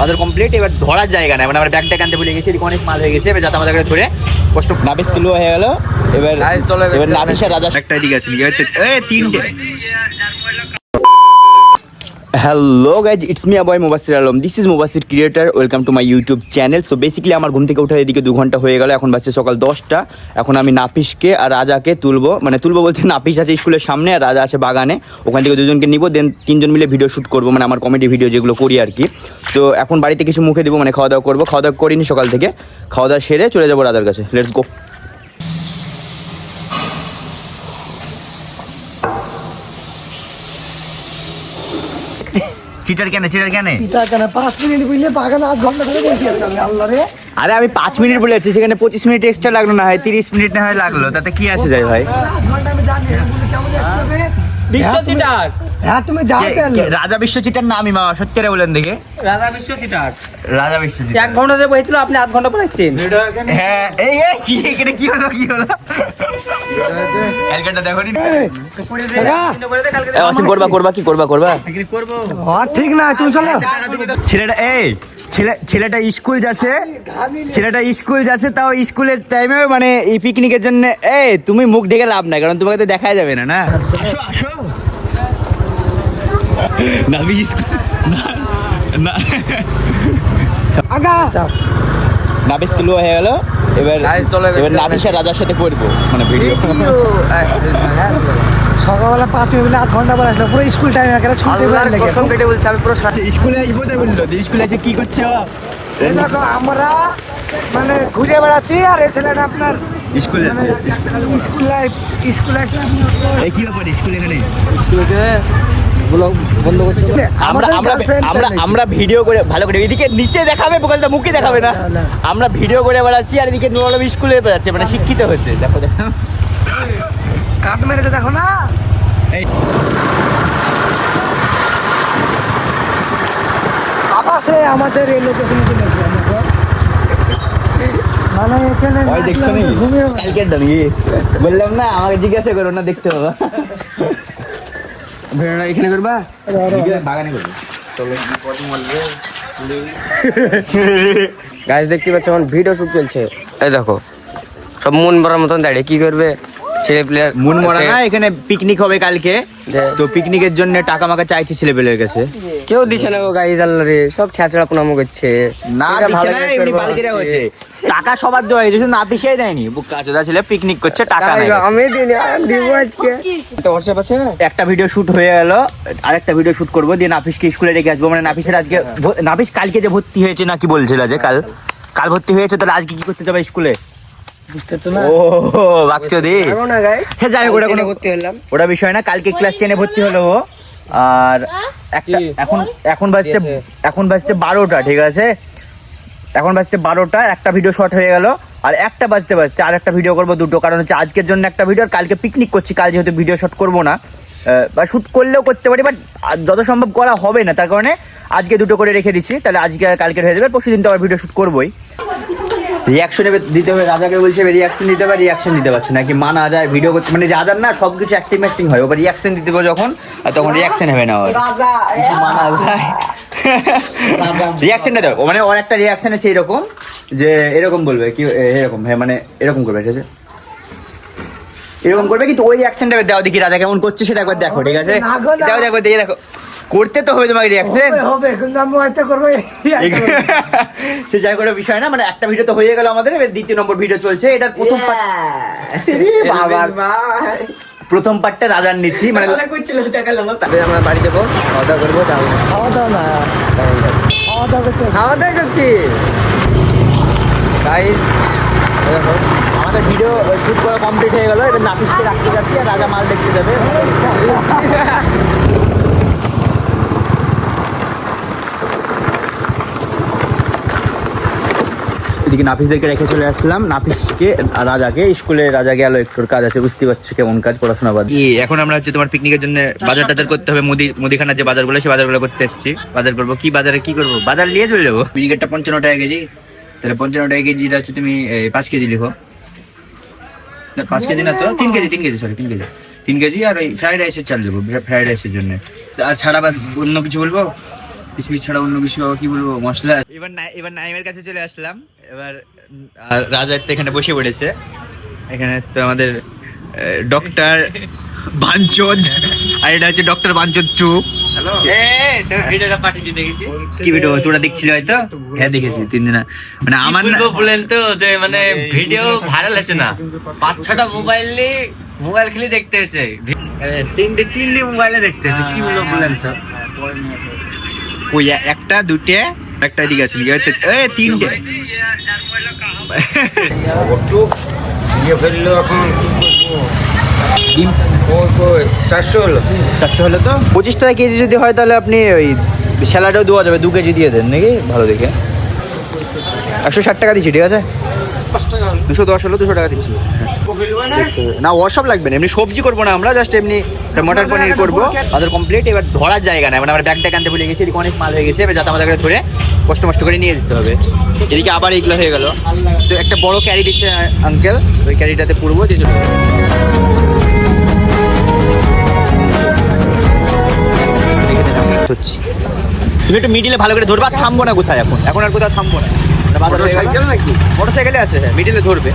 বাজার কমপ্লিট এবার ধরার জায়গা নেই। মানে আমরা ব্যাগটা ট্যাগ আনতে ভুলে গেছি এদিকে অনেক মাল হয়ে গেছে। এবার যাতে আমাদের কাছে ধরে কষ্ট নাবিস তুলো হয়ে গেল। এবার এবার নাবিসের রাজা একটা এদিকে আছে এবার তিনটে। Hello guys it's me boy Mubasir Alam this is Mubasir creator welcome to my YouTube channel so basically আমার ঘুম থেকে ওঠা এদিকে দু ঘণ্টা হয়ে গেল। এখন বাজছে সকাল দশটা। এখন আমি নাপিসকে আর রাজাকে তুলবো। মানে তুলবো বলতে নাপিস আছে স্কুলের সামনে আর রাজা আছে বাগানে। ওখান থেকে দুজনকে নিবো, দেন তিনজন মিলে ভিডিও শ্যুট করব। মানে আমার কমেডি ভিডিও যেগুলো করি আর কি। তো, এখন বাড়িতে কিছু মুখে দেবো মানে খাওয়া দাওয়া করব। খাওয়া দাওয়া করিনি সকাল থেকে। খাওয়া দাওয়া সেরে চলে যাব রাজার কাছে। লেটস গো চিটার কেন চিটার কেন? চিটার কেন পাঁচ মিনিট বুঝলে বাগানে আধ ঘণ্টা ধরে বসে আছে আমি আল্লাহ রে। আরে আমি পাঁচ মিনিট বলেছি সেখানে পঁচিশ মিনিট এক্সট্রা লাগল না হয় তিরিশ মিনিট না হয় লাগল তাতে কি আসে যায় ভাই? আধ ঘণ্টা আমি জানি কেমন আসতে হবে? বিশ্ব হ্যাঁ, চিটার হ্যাঁ তুমি যাও কে- কেন কে- রাজা বিশ্বচিতার নামই মামা সত্যি করে বলেন দেখে। রাজা বিশ্ব চিটার রাজা বিশ্বচিতার এক ঘণ্টা যে বসেছিল আপনি আধ ঘণ্টা পরে আসছেন হ্যাঁ এই এই কি এখানে কি হলো কি হলো? ক্যালকাটা দেখো নি? অসীম করবা করবা কি করবা করবা? হ্যাঁ ঠিক না তুমি চলো। ছেলেটা এই ছেলে ছেলেটা স্কুল যাচ্ছে। ছেলেটা স্কুল যাচ্ছে তাও স্কুলের টাইমে মানে এই পিকনিকের জন্য এই তুমি মুখ ঢেকে লাভ নাই কারণ তোমাকে তো দেখা যাবে না না? আসো আসো। নাবি স্কুল না না আগা যাও নাবিস তুলো হয়ে গেল এবার এবার এবার নাবিস রাজার সাথে করব মানে ভিডিও সকালবেলা পাঁচ মিনিট আধ ঘণ্টা পরে আসলো পুরো স্কুল টাইম একেবারে ছুটি করে লেগে কসম কেটে বলছি আমি পুরো স্কুলে আসব তাই বলল স্কুলে এসে কি করছ এই দেখো আমরা মানে ঘুরে বেড়াচ্ছি আর এই ছেলেটা আপনার স্কুলে মানে স্কুল লাইফ স্কুল আসলে এই কি ব্যাপার স্কুল এখানে বন্ধ করতে আমরা আমরা আমরা আমরা ভিডিও করে ভালো করে এদিকে নিচে দেখাবে বলতে মুখে দেখাবে না। আমরা ভিডিও করে বেড়াচ্ছি আর এদিকে নুর স্কুলে বেড়াচ্ছে মানে শিক্ষিত হচ্ছে দেখো দেখো। কাট মেরেছে দেখো না। এই। আমাদের এই লোকেশনে চলে এসেছে মানে এখানে দেখছ নাকি? বললাম না আমাকে জিজ্ঞাসা করো না দেখতে হবে ভিডিওটা এখানে করবা? বাগানে গাছ দেখতে পাচ্ছ, এখন ভিডিও শুট চলছে। এই দেখো, সব মন ভরার মতন দাঁড়িয়ে, কি করবে? ছেলে প্লেয়ার মন মরা না এখানে পিকনিক হবে কালকে। তো পিকনিকের জন্য টাকা মাকা চাইছে ছেলে ছেলেপেলের কাছে। কেউ দিছে না গো গাইজ আল্লাহ রে। সব ছ্যাঁচড়া পুনামো করছে না দিচ্ছে না এমনি বালকিরা হচ্ছে। টাকা সবার দেওয়া হয়েছে শুধু না পিছিয়ে দেয়নি। বুকা চোদা ছেলে পিকনিক করছে টাকা নাই আমি দিন দিব আজকে। তো হোয়াটসঅ্যাপ আছে? একটা ভিডিও শুট হয়ে গেল আরেকটা ভিডিও শুট করব দিয়ে নাফিসকে স্কুলে রেখে আসব। মানে নাফিসের আজকে নাফিস কালকে যে ভর্তি হয়েছে নাকি বলছিল যে কাল? কাল ভর্তি হয়েছে তাহলে আজকে কি করতে যাবে স্কুলে? ওটা কোনো- ভর্তি হলাম। ওটা বিষয় না কালকে ক্লাস টেনে ভর্তি হলো ও। আর একটা এখন এখন বাজছে এখন বাজছে বারোটা ঠিক আছে? এখন বাজছে বারোটা একটা ভিডিও শর্ট হয়ে গেল। আর একটা বাজতে বাজছে আর একটা ভিডিও করব দুটো। কারণ হচ্ছে আজকের জন্য একটা ভিডিও আর কালকে পিকনিক করছি। কাল যেহেতু ভিডিও শট করব না। আহ, বা শ্যুট করলেও করতে পারি বাট যত সম্ভব করা হবে না। তার কারণে আজকে দুটো করে রেখে দিচ্ছি। তাহলে আজকে আর কালকে হয়ে যাবে। পরশু দিন তো আবার ভিডিও শ্যুট করবোই। রিয়াকশন দিতে হবে রাজাকে বলছে রিয়াকশন দিতে হবে রিয়াকশন দিতে পারছে না। কি মানা যায় ভিডিও করতে মানে রাজার না সব কিছু অ্যাক্টিং অ্যাক্টিং হয় ওবার রিয়াকশন দিতে হবে যখন আর তখন রিয়াকশন হবে না মানা যায়। রিয়াকশনটা দেবো মানে ওর একটা রিয়াকশন আছে এরকম যে এরকম বলবে কি এরকম হ্যাঁ মানে এরকম করবে ঠিক আছে? এরকম করবে কিন্তু ওই রিয়াকশনটা দেওয়া দেখি রাজা কেমন করছে সেটা একবার দেখো ঠিক আছে? দেখো দেখো দেখে দেখো। করতে তো হবে তোমাকে রিয়াকশন হবে, কিন্তু আমি হয়তো করব। সে যাই করে বিষয় না মানে একটা ভিডিও তো হয়ে গেল আমাদের এবার দ্বিতীয় নম্বর ভিডিও চলছে এটার প্রথম বাবা। প্রথম পার্টটা রাজার নিচ্ছি মানে তারপরে আমরা বাড়ি যাব খাওয়া দাওয়া করব খাওয়া দাওয়া না খাওয়া দাওয়া খাওয়া দাওয়া করছি গাইস আমাদের ভিডিও শুট করা কমপ্লিট হয়ে গেল এবার নাপিসকে রাখতে যাচ্ছি আর রাজা মাল দেখতে যাবে। এদিকে নাফিসদেরকে রেখে চলে আসলাম। নাফিসকে রাজাকে। স্কুলে রাজা গেল একটুর কাজ আছে বুঝতে পারছ কেমন কাজ পড়াশোনা বাদ। এখন আমরা হচ্ছে তোমার পিকনিকের জন্য বাজার টাজার করতে হবে মুদি মুদিখানার যে বাজারগুলো সেই বাজারগুলো করতে এসেছি। বাজার করব কি বাজারে কি করব? বাজার নিয়ে চলে যাব। পিকনিকেরটা পঞ্চান্ন টাকা কেজি। তাহলে পঞ্চান্ন টাকা কেজিটা হচ্ছে তুমি পাঁচ কেজি লিখো। পাঁচ কেজি না তো তিন কেজি তিন কেজি সরি তিন কেজি। তিন কেজি আর ওই ফ্রাইড রাইসের চাল দেবো ফ্রাইড রাইসের জন্য। আর ছাড়া বা অন্য কিছু বলব? কিশমিশ ছাড়া অন্য কিছু আবার কি বলব? মশলা এবার নাই- এবার নাইমের কাছে চলে আসলাম। এবার রাজা তো এখানে বসে পড়েছে। এখানে তো আমাদের ডক্টর বাঞ্চদ। আর এটা হচ্ছে ডক্টর বাঞ্চদ টু। ভিডিওটা পাঠিয়ে দেখেছি কি ভিডিও তোরা দেখছিলি হয়তো? হ্যাঁ দেখেছি তিন দিন মানে আমার না তো যে মানে ভিডিও ভাইরাল হচ্ছে না? পাঁচ ছটা মোবাইল মোবাইল খেলে দেখতে হচ্ছে তিনটে তিনটে মোবাইলে দেখতে হচ্ছে কি বলব বললেন তো? ওই একটা দুটে একটা দিকে আছে এই তিনটে। ফেলল এখন ডিম চারশো হলো চারশো হলে তো? পঁচিশ টাকা কেজি যদি হয় তাহলে আপনি ওই স্যালাডও দেওয়া যাবে দু কেজি দিয়ে দেন নাকি? ভালো দেখে। একশো ষাট টাকা দিচ্ছি ঠিক আছে? দুশো দশ হলো দুশো টাকা দিচ্ছি। হবে। না? ওসব লাগবে না। এমনি সবজি করব না আমরা জাস্ট এমনি মটর পনির করব। আমাদের কমপ্লিট এবার ধরার জায়গা নাই। মানে আমরা ব্যাগ ট্যাগ আনতে ভুলে গেছি এদিকে অনেক মাল হয়ে গেছে। এবার যাতে আমাদের ধরে কষ্ট মষ্ট করে নিয়ে যেতে হবে। এদিকে আবার এইগুলো হয়ে গেল। তো একটা বড় ক্যারি দিচ্ছে আঙ্কেল ওই ক্যারিটাতে পুরবো ধরছি। তুমি একটু মিডিলে ভালো করে ধরবা থামবো না কোথায় এখন? এখন আর কোথাও থামবো না। মোটর সাইকেল নাকি? মোটর সাইকেলে আছে হ্যাঁ মিডিলে ধরবে।